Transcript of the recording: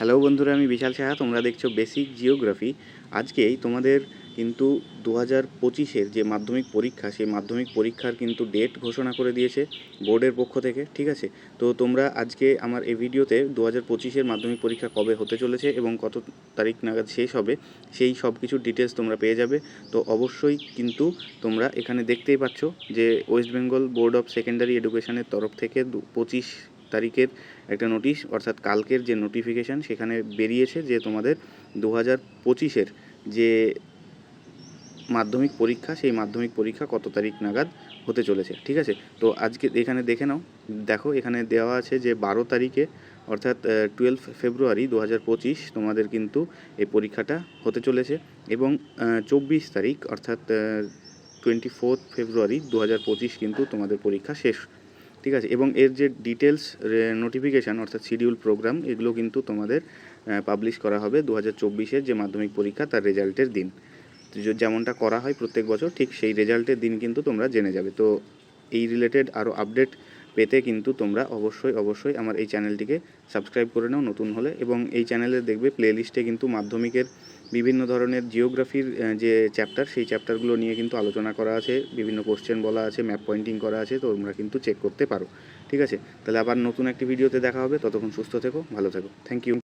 Hello বন্ধুরা, আমি বিশাল সাহা, তোমরা দেখছ বেসিক জিওগ্রাফি আজকেই তোমাদের কিন্তু দু হাজার পঁচিশের যে মাধ্যমিক পরীক্ষা, সেই মাধ্যমিক পরীক্ষার কিন্তু ডেট ঘোষণা করে দিয়েছে বোর্ডের পক্ষ থেকে, ঠিক আছে? তো তোমরা আজকে আমার এই ভিডিওতে দু হাজার পঁচিশের মাধ্যমিক পরীক্ষা কবে হতে চলেছে এবং কত তারিখ নাগাদ শেষ হবে, সেই সব কিছুর ডিটেলস তোমরা পেয়ে যাবে। তো অবশ্যই কিন্তু তোমরা এখানে দেখতেই পাচ্ছ যে West Bengal board of secondary এডুকেশনের তরফ থেকে দু পঁচিশ তারিখের একটা নোটিশ অর্থাৎ কালকের যে নোটিফিকেশান সেখানে বেরিয়েছে যে তোমাদের দু হাজার পঁচিশের যে মাধ্যমিক পরীক্ষা, সেই মাধ্যমিক পরীক্ষা কত তারিখ নাগাদ হতে চলেছে, ঠিক আছে? তো আজকে এখানে দেখে নাও, দেখো এখানে দেওয়া আছে যে বারো তারিখে, অর্থাৎ টুয়েলভ ফেব্রুয়ারি দু হাজার পঁচিশ তোমাদের কিন্তু এই পরীক্ষাটা হতে চলেছে এবং চব্বিশ তারিখ, অর্থাৎ টোয়েন্টি ফোর্থ ফেব্রুয়ারি দু হাজার পঁচিশ কিন্তু তোমাদের পরীক্ষা শেষ ঠিক আছে? এবং এর যে ডিটেলস নোটিফিকেশান অর্থাৎ শিডিউল প্রোগ্রাম এগুলো কিন্তু তোমাদের পাবলিশ করা হবে দু হাজার যে মাধ্যমিক পরীক্ষা তার রেজাল্টের দিন। যেমনটা করা হয় প্রত্যেক বছর, ঠিক সেই রেজাল্টের দিন কিন্তু তোমরা জেনে যাবে। তো এই রিলেটেড আরও আপডেট পেতে কিন্তু তোমরা অবশ্যই অবশ্যই আমার এই চ্যানেলটিকে সাবস্ক্রাইব করে নাও নতুন হলে। এবং এই চ্যানেলে দেখবে প্লেলিস্টে কিন্তু মাধ্যমিকের বিভিন্ন ধরনের জিওগ্রাফির যে চ্যাপ্টার সেই চ্যাপ্টারগুলো নিয়ে কিন্তু আলোচনা করা আছে, বিভিন্ন কোশ্চেন বলা আছে ম্যাপ পয়েন্টিং করা আছে তো তোমরা কিন্তু চেক করতে পারো। ঠিক আছে? তাহলে আবার নতুন একটি ভিডিওতে দেখা হবে, ততক্ষণ সুস্থ থেকো, ভালো থেকো। Thank you